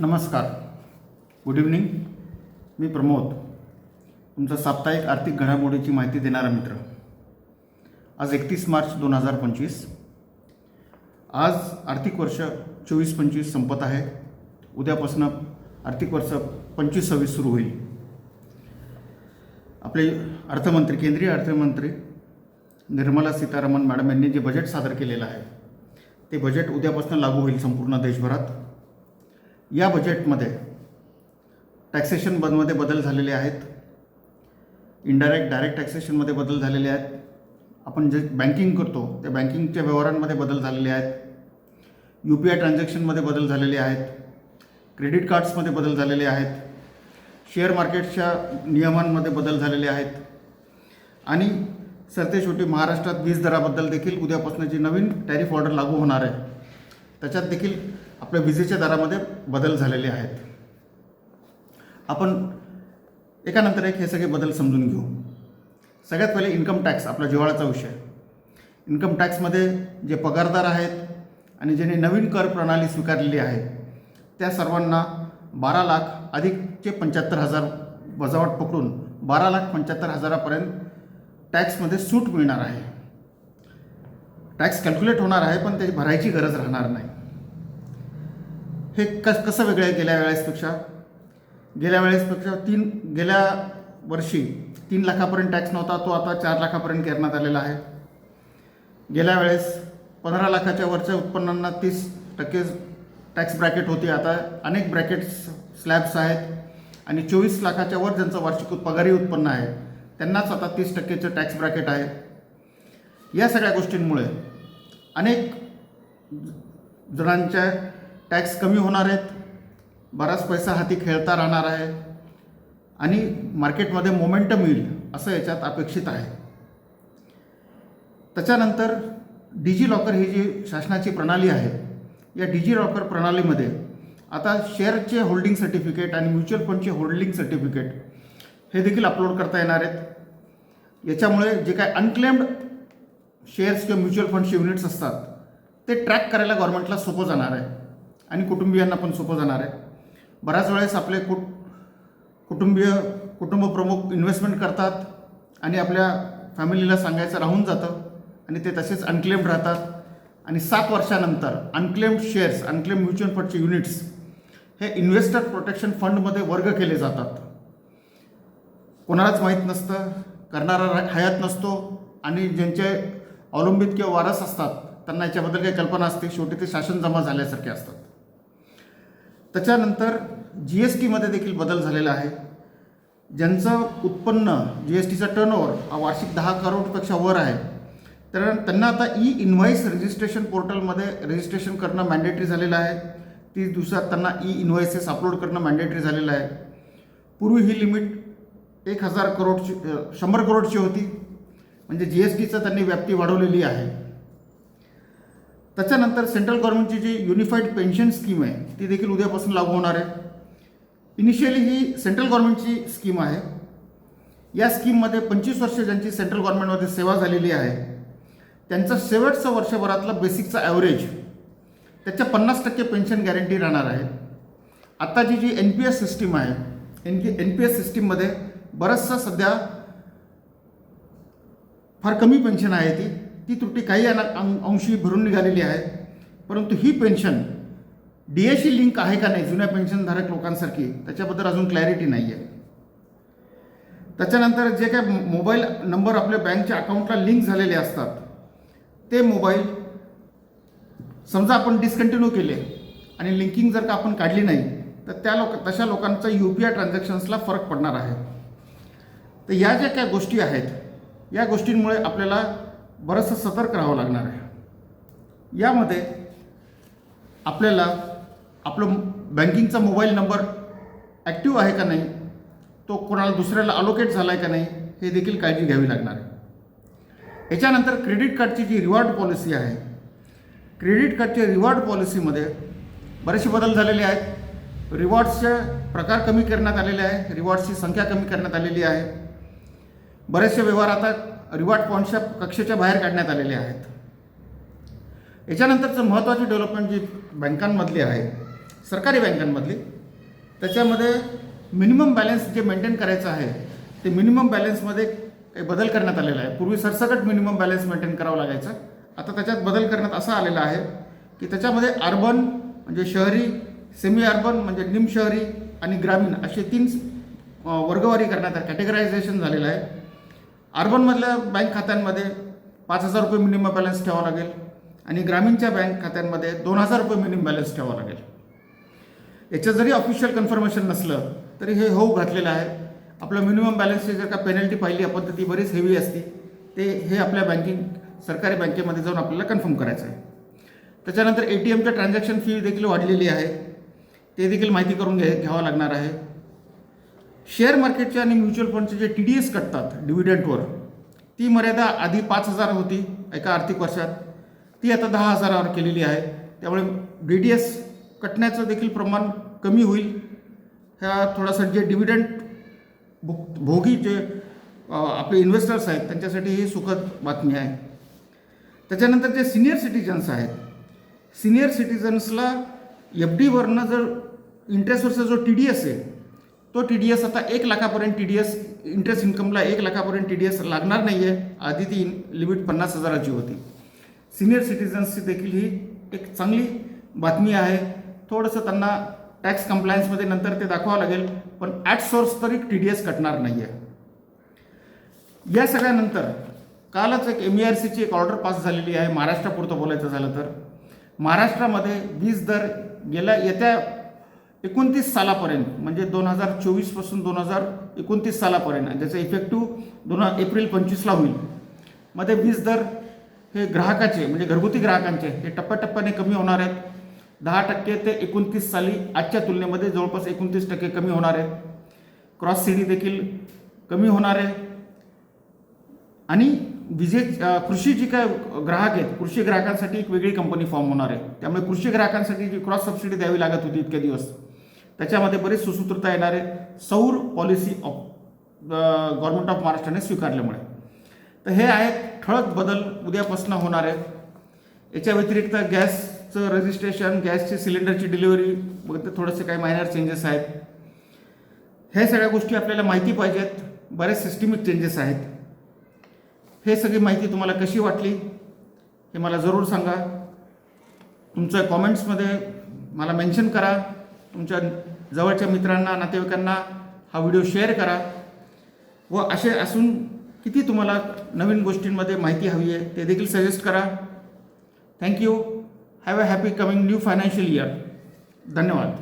नमस्कार. Good evening मी प्रमोद. तुमचा साप्ताहिक आर्थिक घडामोडीची माहिती देणारा मित्र. आज एकतीस मार्च दोन हजार पंचवीस. आज आर्थिक वर्ष चोवीस पंचवीस संपत आहे. उद्यापासून आर्थिक वर्ष पंचवीस सव्वीस सुरू होईल. आपले अर्थमंत्री केंद्रीय अर्थमंत्री निर्मला सीतारामन मॅडम यांनी जे बजेट सादर केलेलं आहे ते बजेट उद्यापासून लागू होईल संपूर्ण देशभरात. या बजेटमध्ये टॅक्सेशन बनमध्ये बदल झालेले आहेत. इनडायरेक्ट डायरेक्ट टॅक्सेशनमध्ये बदल झालेले आहेत. आपण जे बँकिंग करतो त्या बँकिंगच्या व्यवहारांमध्ये बदल झालेले आहेत. यू पी आय ट्रान्झॅक्शनमध्ये बदल झालेले आहेत. क्रेडिट कार्ड्समध्ये बदल झालेले आहेत. शेअर मार्केटच्या नियमांमध्ये बदल झालेले आहेत. आणि सरते शेवटी महाराष्ट्रात वीज दराबद्दल देखील उद्यापासून जी नवीन टॅरिफ ऑर्डर लागू होणार आहे त्याच्यात देखील आपल्या विजेच्या दरामध्ये बदल झालेले आहेत. आपण एकानंतर एक हे सगळे बदल समजून घेऊ. सगळ्यात पहिले इन्कम टॅक्स आपला जिव्हाळाचा विषय. इन्कम टॅक्समध्ये जे पगारदार आहेत आणि ज्यांनी नवीन कर प्रणाली स्वीकारलेली आहे त्या सर्वांना बारा लाख अधिकचे पंच्याहत्तर हजार वजावट पकडून बारा लाख पंच्याहत्तर हजारापर्यंत टॅक्समध्ये सूट मिळणार आहे. टॅक्स कॅल्क्युलेट होणार आहे पण त्याची भरायची गरज राहणार नाही. हे कस कसं वेगळं आहे गेल्या वेळेसपेक्षा? गेल्या वेळेसपेक्षा तीन गेल्या वर्षी तीन लाखापर्यंत टॅक्स नव्हता तो आता चार लाखापर्यंत करण्यात आलेला आहे. गेल्या वेळेस पंधरा लाखाच्या वरच्या उत्पन्नांना तीस टक्के टॅक्स ब्रॅकेट होती. आता अनेक ब्रॅकेट्स स्लॅब्स आहेत आणि चोवीस लाखाच्या वर ज्यांचं वार्षिक पगारी उत्पन्न आहे त्यांनाच आता तीस टक्केचं टॅक्स ब्रॅकेट आहे. या सगळ्या गोष्टींमुळे अनेक जणांच्या टॅक्स कमी होणार आहेत बराच पैसा हाती खेळता राहणार आहे आणि मार्केटमध्ये मोमेंटम येईल असं याच्यात अपेक्षित आहे. त्याच्यानंतर डिजी लॉकर ही जी शासनाची प्रणाली आहे या डिजी लॉकर प्रणालीमध्ये आता शेअरचे होल्डिंग सर्टिफिकेट आणि म्युच्युअल फंडचे होल्डिंग सर्टिफिकेट हे देखील अपलोड करता येणार आहेत. याच्यामुळे जे काय अनक्लेम्ड शेअर्स किंवा म्युच्युअल फंडचे युनिट्स असतात ते ट्रॅक करायला गव्हर्नमेंटला सोपं जाणार आहे. आणि कुटुंबियांना पण सोपं जाणार आहे. बऱ्याच वेळेस आपले कुट कुटुंबीय कुटुंब प्रमुख इन्व्हेस्टमेंट करतात आणि आपल्या फॅमिलीला सांगायचं राहून जातं आणि ते तसेच अनक्लेम्ड राहतात. आणि सात वर्षानंतर अनक्लेम्ड शेअर्स अनक्लेम्ड म्युच्युअल फंडचे युनिट्स हे इन्व्हेस्टर प्रोटेक्शन फंडमध्ये वर्ग केले जातात. कोणालाच माहीत नसतं करणारा हयात नसतो आणि ज्यांचे अवलंबित किंवा वारस असतात त्यांना याच्याबद्दल काही कल्पना असते. शेवटी ते शासन जमा झाल्यासारखे असतात. त्याच्यानंतर जी एस टीमध्ये देखील बदल झालेला आहे. ज्यांचं उत्पन्न जी एस टीचा टर्नओव्हर हा वार्षिक दहा करोडपेक्षा वर आहे. तर त्यांना आता ई इन्व्हॉइस रजिस्ट्रेशन पोर्टलमध्ये रजिस्ट्रेशन करणं मॅन्डेटरी झालेलं आहे. तीस दिवसात त्यांना ई इन्व्हॉइसेस अपलोड करणं मॅन्डेटरी झालेलं आहे. पूर्वी ही लिमिट एक हजार करोडची शंभर करोडची होती. म्हणजे जी एस टीचं त्यांनी व्याप्ती वाढवलेली आहे. त्याच्यानंतर सेंट्रल गव्हर्नमेंटची जी युनिफाईड पेन्शन स्कीम आहे ती देखील उद्यापासून लागू होणार आहे. इनिशियली ही सेंट्रल गव्हर्नमेंटची स्कीम आहे. या स्कीममध्ये पंचवीस वर्ष ज्यांची सेंट्रल गव्हर्नमेंटमध्ये सेवा झालेली आहे त्यांचं शेवटचं वर्षभरातलं बेसिकचं ॲव्हरेज त्याच्या पन्नास टक्के पेन्शन गॅरंटी राहणार आहे. आत्ताची जी एन पी एस सिस्टीम आहे N P N P S सिस्टीममध्ये बरंचसं सध्या फार कमी पेन्शन आहे ती. ती त्रुटी काही अना- अं- अंशी भरून निघालेली आहे. परंतु ही पेन्शन डी एशी लिंक आहे का नाही जुन्या पेन्शनधारक लोकांसारखी त्याच्याबद्दल अजून क्लॅरिटी नाही आहे त्याच्यानंतर जे काय मोबाईल नंबर आपल्या बँकच्या अकाउंटला लिंक झालेले असतात ते मोबाईल समजा आपण डिस्कंटिन्यू केले आणि लिंकिंग जर का आपण काढली नाही तर त्या लोक तशा लोकांचा यू पी आय ट्रान्झॅक्शन्सला फरक पडणार आहे. तर या ज्या काय गोष्टी आहेत या गोष्टींमुळे आपल्याला बरंचसं सतर्क राहावं लागणार आहे. यामध्ये आपल्याला आपलं बँकिंगचा मोबाईल नंबर ॲक्टिव्ह आहे का नाही तो कोणाला दुसऱ्याला अलोकेट झाला आहे का नाही हे देखील काळजी घ्यावी लागणार आहे. याच्यानंतर क्रेडिट कार्डची जी रिवॉर्ड पॉलिसी आहे क्रेडिट कार्डच्या रिवॉर्ड पॉलिसीमध्ये बरेचसे बदल झालेले आहेत. रिवॉर्ड्सचे प्रकार कमी करण्यात आलेले आहे रिवॉर्ड्सची संख्या कमी करण्यात आलेली आहे. बरेचसे व्यवहार आता रिवॉर्ड पॉईंटच्या कक्षेच्या बाहेर काढण्यात आलेले आहेत. याच्यानंतरचं महत्त्वाची डेव्हलपमेंट जी बँकांमधली आहे सरकारी बँकांमधली त्याच्यामध्ये मिनिमम बॅलन्स जे मेंटेन करायचं आहे ते मिनिमम बॅलन्समध्ये काही बदल करण्यात आलेला आहे. पूर्वी सरसकट मिनिमम बॅलन्स मेंटेन करावं लागायचं. आता त्याच्यात बदल करण्यात असा आलेला आहे की त्याच्यामध्ये अर्बन म्हणजे शहरी सेमी अर्बन म्हणजे निम शहरी आणि ग्रामीण असे तीन वर्गवारी करण्यात कॅटेगरायझेशन झालेलं आहे. अर्बनमधल्या बँक खात्यांमध्ये पाच हजार रुपये मिनिमम बॅलन्स ठेवावा लागेल आणि ग्रामीणच्या बँक खात्यांमध्ये दोन हजार रुपये मिनिमम बॅलन्स ठेवावा लागेल. याचं जरी ऑफिशियल कन्फर्मेशन नसलं तरी हे होऊ घातलेलं आहे. आपलं मिनिमम बॅलन्सची जर का पेनल्टी पाहिली आपण तर ती बरीच हेवी असते ते हे आपल्या बँकिंग सरकारी बँकेमध्ये जाऊन आपल्याला कन्फर्म करायचं आहे. त्याच्यानंतर ए टी एमच्या ट्रान्झॅक्शन फी देखील वाढलेली आहे. ते देखील माहिती करून घ्या घ्यावं लागणार आहे. शेअर मार्केटचे आणि म्युच्युअल फंडचे जे टी डी एस कटतात डिव्हिडंटवर ती मर्यादा आधी पाच हजार होती एका आर्थिक वर्षात. ती आता दहा हजारावर केलेली आहे. त्यामुळे डी डी एस कटण्याचं देखील प्रमाण कमी होईल. ह्या थोडासा जे डिव्हिडंट भो भोगी जे आपले इन्व्हेस्टर्स आहेत त्यांच्यासाठी ही सुखद बातमी आहे. त्याच्यानंतर जे सिनियर सिटीजन्स आहेत सिनियर सिटीजन्सला एफ डीवरनं जर इंटरेस्टवरचा जो टी डी एस आहे तो टी डी एस आता एक लाखापर्यंत टी डी एस इंटरेस्ट इन्कमला एक लाखापर्यंत टी डी एस लागणार नाही आहे आधी ती लिमिट पन्नास हजाराची होती. सिनियर सिटिझन्सची देखील ही एक चांगली बातमी आहे. थोडंसं त्यांना टॅक्स कम्प्लायन्समध्ये नंतर ते दाखवावं लागेल पण ॲट सोर्स तरी टी डी एस कटणार नाही आहे या सगळ्यानंतर कालच एक एम ई आर सीची एक ऑर्डर पास झालेली आहे. महाराष्ट्रापुरतं बोलायचं झालं तर. महाराष्ट्रामध्ये वीज दर गेल्या येत्या एकोणतीस सालापर्यंत म्हणजे दोन हजार चोवीसपासून दोन हजार एकोणतीस सालापर्यंत ज्याचा इफेक्टिव्ह दोन एप्रिल पंचवीसला होईल. मध्ये वीज दर हे ग्राहकाचे म्हणजे घरगुती ग्राहकांचे हे टप्प्याटप्प्याने कमी होणार आहेत. दहा टक्के ते एकोणतीस साली आजच्या तुलनेमध्ये जवळपास एकोणतीस टक्के कमी होणार आहेत. क्रॉस सीडी देखील कमी होणार आहे. आणि विजे कृषी जी काय ग्राहक आहेत कृषी ग्राहकांसाठी एक वेगळी कंपनी फॉर्म होणार आहे. त्यामुळे कृषी ग्राहकांसाठी जी क्रॉस सबसिडी द्यावी लागत होती इतके दिवस त्याच्यामध्ये बरीच सुसूत्रता येणारे सौर पॉलिसी ऑफ गव्हर्नमेंट ऑफ महाराष्ट्राने स्वीकारल्यामुळे. तर हे आहेत ठळक बदल उद्यापासून होणार आहेत. याच्या व्यतिरिक्त गॅसचं रजिस्ट्रेशन गॅसची सिलेंडरची डिलिव्हरी वगैरे थोडेसे काही मायनर चेंजेस आहेत. हे सगळ्या गोष्टी आपल्याला माहिती पाहिजेत. बरेच सिस्टमिक चेंजेस आहेत. हे सगळी माहिती तुम्हाला कशी वाटली हे मला जरूर सांगा. तुमच्या कॉमेंट्समध्ये मला मेन्शन करा. तुमच्या जवळच्या मित्रांना नातेवाईकांना हा व्हिडिओ शेअर करा. व असे असून किती तुम्हाला नवीन गोष्टींमध्ये माहिती हवी आहे ते देखील सजेस्ट करा. Thank you have a happy coming new financial year धन्यवाद.